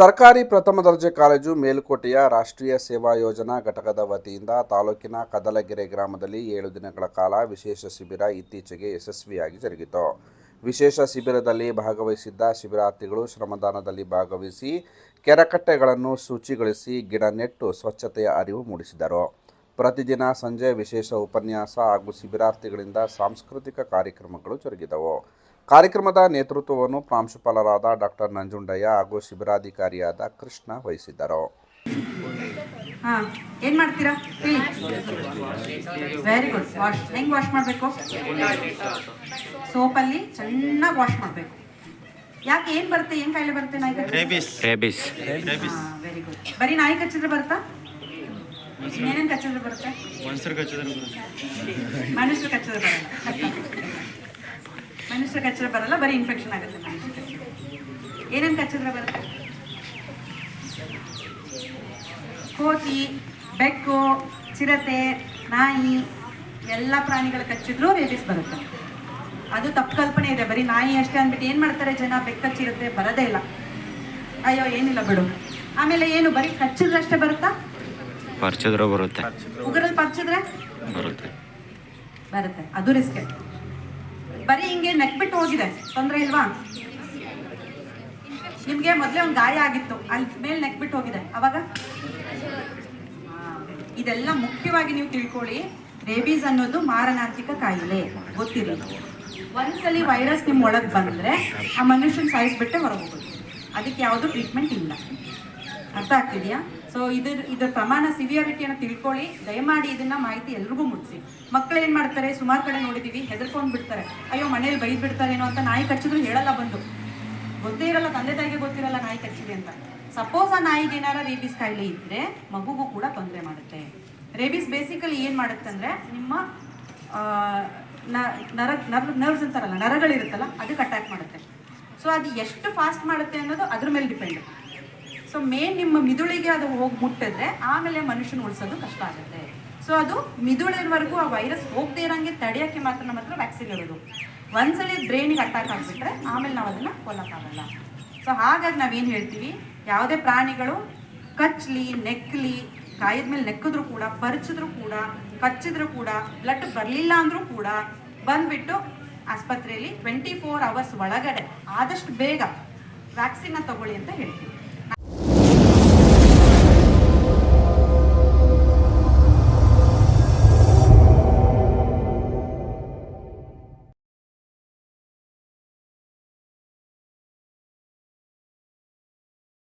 ಸರ್ಕಾರಿ ಪ್ರಥಮ ದರ್ಜೆ ಕಾಲೇಜು ಮೇಲುಕೋಟೆಯ ರಾಷ್ಟ್ರೀಯ ಸೇವಾ ಯೋಜನಾ ಘಟಕದ ವತಿಯಿಂದ ತಾಲೂಕಿನ ಕದಲಗೆರೆ ಗ್ರಾಮದಲ್ಲಿ ಏಳು ದಿನಗಳ ಕಾಲ ವಿಶೇಷ ಶಿಬಿರ ಇತ್ತೀಚೆಗೆ ಯಶಸ್ವಿಯಾಗಿ ಜರುಗಿತು. ವಿಶೇಷ ಶಿಬಿರದಲ್ಲಿ ಭಾಗವಹಿಸಿದ್ದ ಶಿಬಿರಾರ್ಥಿಗಳು ಶ್ರಮದಾನದಲ್ಲಿ ಭಾಗವಹಿಸಿ ಕೆರೆಕಟ್ಟೆಗಳನ್ನು ಶುಚಿಗೊಳಿಸಿ ಗಿಡ ನೆಟ್ಟು ಸ್ವಚ್ಛತೆಯ ಅರಿವು ಮೂಡಿಸಿದರು. ಪ್ರತಿದಿನ ಸಂಜೆ ವಿಶೇಷ ಉಪನ್ಯಾಸ ಹಾಗೂ ಶಿಬಿರಾರ್ಥಿಗಳಿಂದ ಸಾಂಸ್ಕೃತಿಕ ಕಾರ್ಯಕ್ರಮಗಳು ಜರುಗಿದವು. ಕಾರ್ಯಕ್ರಮದ ನೇತೃತ್ವವನ್ನು ಪ್ರಾಂಶುಪಾಲರಾದ ಡಾಕ್ಟರ್ ನಂಜುಂಡಯ್ಯ ಹಾಗೂ ಶಿಬಿರಾಧಿಕಾರಿಯಾದ ಕೃಷ್ಣ ವಹಿಸಿದ್ದರು. ಹಾಂ ಏನು ಮಾಡ್ತೀರಾ? ವೆರಿ ಗುಡ್ ವಾಶ್ ಹೆಂಗ್ ವಾಶ್ ಮಾಡಬೇಕು? ಸೋಪಲ್ಲಿ ಚೆನ್ನಾಗಿ ವಾಶ್ ಮಾಡಬೇಕು. ಯಾಕೆ ಏನ್ ಬರುತ್ತೆ? ಏನ್ ಕಾಯಿಲೆ ಬರುತ್ತೆ ನಾಯಿ ಕಚ್ಚಿದ್ರೆ? ರೇಬಿಸ್ ರೇಬಿಸ್ ಹಾ ವೆರಿ ಗುಡ್ ಬರೀ ನಾಯಿ ಕಚ್ಚಿದ್ರೆ ಬರುತ್ತಾ? ಏನೇನ್ ಕಚ್ಚಿದ್ರೆ ಬರುತ್ತೆ? ಮನುಷ್ಯರು ಬರುತ್ತೆ. ಮನುಷ್ಯರು ಕಚ್ಚಿದ್ರೆ ಬರಲ್ಲ. ಮನುಷ್ಯರು ಕಚ್ಚಿದ್ರೆ ಬರಲ್ಲ ಬರೀ ಇನ್ಫೆಕ್ಷನ್ ಆಗುತ್ತೆ ಏನೇನು ಕಚ್ಚಿದ್ರೆ. ಬರುತ್ತೆ? ಕೋತಿ ಬೆಕ್ಕು ಚಿರತೆ ನಾಯಿ ಎಲ್ಲ ಪ್ರಾಣಿಗಳು ಕಚ್ಚಿದ್ರು ರೇಬಿಸ್ ಬರುತ್ತೆ. ಅದು ತಪ್ಪು ಕಲ್ಪನೆ ಇದೆ. ಬರೀ ನಾಯಿ ಅಷ್ಟೇ ಅಂದ್ಬಿಟ್ಟು ಏನು ಮಾಡ್ತಾರೆ ಜನ? ಬೆಕ್ಕು ಕಚ್ಚಿರುತ್ತೆ ಬರದೇ ಇಲ್ಲ. ಅಯ್ಯೋ ಏನಿಲ್ಲ ಬಿಡು. ಆಮೇಲೆ ಏನು ಬರೀ ಕಚ್ಚಿದ್ರಷ್ಟೇ ಬರುತ್ತಾ? ಪರ್ಚಿದ್ರು ಬರುತ್ತೆ. ಉಗುರಲ್ಲಿ ಪರ್ಚಿದ್ರೆ? ಬರುತ್ತೆ. ಬರುತ್ತೆ. ಅದು ರಿಸ್ಕ್ ಬರೀ ಹಿಂಗೆ ನೆಕ್ಬಿಟ್ಟು ಹೋಗಿದೆ. ತೊಂದರೆ ಇಲ್ವಾ? ನಿಮಗೆ ಮೊದಲೇ ಒಂದು ಗಾಯ ಆಗಿತ್ತು. ಅಲ್ಲಿ ಮೇಲೆ ನೆಕ್ಬಿಟ್ಟು ಹೋಗಿದೆ. ಅವಾಗ? ಇದೆಲ್ಲ ಮುಖ್ಯವಾಗಿ ನೀವು ತಿಳ್ಕೊಳ್ಳಿ. ರೇಬೀಸ್ ಅನ್ನೋದು ಮಾರಣಾಂತಿಕ ಕಾಯಿಲೆ. ಗೊತ್ತಿರಲಿ ಒಂದ್ಸಲಿ ವೈರಸ್ ನಿಮ್ಮ ಒಳಗೆ ಬಂದ್ರೆ ಆ ಮನುಷ್ಯನ ಸಾಯಿಸ್ಬಿಟ್ಟೆ ಹೊರಗೆ ಅದಕ್ಕೆ ಯಾವುದು ಟ್ರೀಟ್ಮೆಂಟ್ ಇಲ್ಲ. ಅರ್ಥ ಆಗ್ತಿದೆಯಾ? ಸೊ ಇದ್ರ, ಇದರ ಪ್ರಮಾಣ ಸಿವಿಯಾರಿಟಿಯನ್ನು ತಿಳ್ಕೊಳ್ಳಿ. ದಯಮಾಡಿ ಇದನ್ನ ಮಾಹಿತಿ ಎಲ್ರಿಗೂ ಮುಟ್ಸಿ. ಮಕ್ಕಳು ಏನು ಮಾಡ್ತಾರೆ? ಸುಮಾರು ಕಡೆ ನೋಡಿದೀವಿ, ಹೆದರ್ಕೊಂಡ್ ಬಿಡ್ತಾರೆ. ಅಯ್ಯೋ, ಮನೇಲಿ ಬೈದ್ ಬಿಡ್ತಾರೇನೋ ಅಂತ ನಾಯಿ ಕಚ್ಚಿದ್ರು ಹೇಳಲ್ಲ ಬಂದು. ಗೊತ್ತೇ ಇರಲ್ಲ, ತಂದೆ ತಾಯಿಗೆ ಗೊತ್ತಿರಲ್ಲ ನಾಯಿ ಕಚ್ಚಿದೆ ಅಂತ. ಸಪೋಸ್ ಆ ನಾಯಿಗೆ ಏನಾರ ರೇಬಿಸ್ ಕಾಯಿಲೆ ಇದ್ರೆ, ಮಗುಗೂ ಕೂಡ ತೊಂದರೆ ಮಾಡುತ್ತೆ. ರೇಬಿಸ್ ಬೇಸಿಕಲಿ ಏನು ಮಾಡುತ್ತೆ ಅಂದ್ರೆ, ನಿಮ್ಮ ನರ, ನರ್ ನರ್ವ್ಸ್ ಅಂತಾರಲ್ಲ, ನರಗಳಿರುತ್ತಲ್ಲ, ಅದಕ್ಕೆ ಅಟ್ಯಾಕ್ ಮಾಡುತ್ತೆ. ಸೊ ಅದು ಎಷ್ಟು ಫಾಸ್ಟ್ ಮಾಡುತ್ತೆ ಅನ್ನೋದು ಅದ್ರ ಮೇಲೆ ಡಿಪೆಂಡ್ ಸೊ ಮೇನ್ ನಿಮ್ಮ ಮಿದುಳಿಗೆ ಅದು ಹೋಗಿ ಮುಟ್ಟಿದ್ರೆ ಆಮೇಲೆ ಮನುಷ್ಯನ ಉಳಿಸೋದು ಕಷ್ಟ ಆಗುತ್ತೆ. ಸೊ ಅದು ಮಿದುಳಿನವರೆಗೂ ಆ ವೈರಸ್ ಹೋಗದೇ ಇರೋಂಗೆ ತಡೆಯೋಕ್ಕೆ ಮಾತ್ರ ನಮ್ಮ ಹತ್ರ ವ್ಯಾಕ್ಸಿನ್ ಇರೋದು. ಒಂದ್ಸಲಿ ಬ್ರೈನಿಗೆ ಅಟ್ಯಾಕ್ ಆಗಿಬಿಟ್ರೆ ಆಮೇಲೆ ನಾವು ಅದನ್ನು ಕೊಲ್ಲಕ್ಕಾಗಲ್ಲ ಸೊ ಹಾಗಾಗಿ ನಾವೇನು ಹೇಳ್ತೀವಿ? ಯಾವುದೇ ಪ್ರಾಣಿಗಳು ಕಚ್ಚಲಿ ನೆಕ್ಕಲಿ ಕಾಯಿದ ಮೇಲೆ ನೆಕ್ಕಿದ್ರು ಕೂಡ ಪರಿಚಿದ್ರು ಕೂಡ, ಕಚ್ಚಿದ್ರು ಕೂಡ ಬ್ಲಡ್ ಬರಲಿಲ್ಲ ಅಂದರೂ ಕೂಡ ಬಂದುಬಿಟ್ಟು ಆಸ್ಪತ್ರೆಯಲ್ಲಿ ಟ್ವೆಂಟಿ ಫೋರ್ ಅವರ್ಸ್ ಒಳಗಡೆ ಆದಷ್ಟು ಬೇಗ ವ್ಯಾಕ್ಸಿನ್ನ ತಗೊಳ್ಳಿ ಅಂತ ಹೇಳ್ತೀವಿ.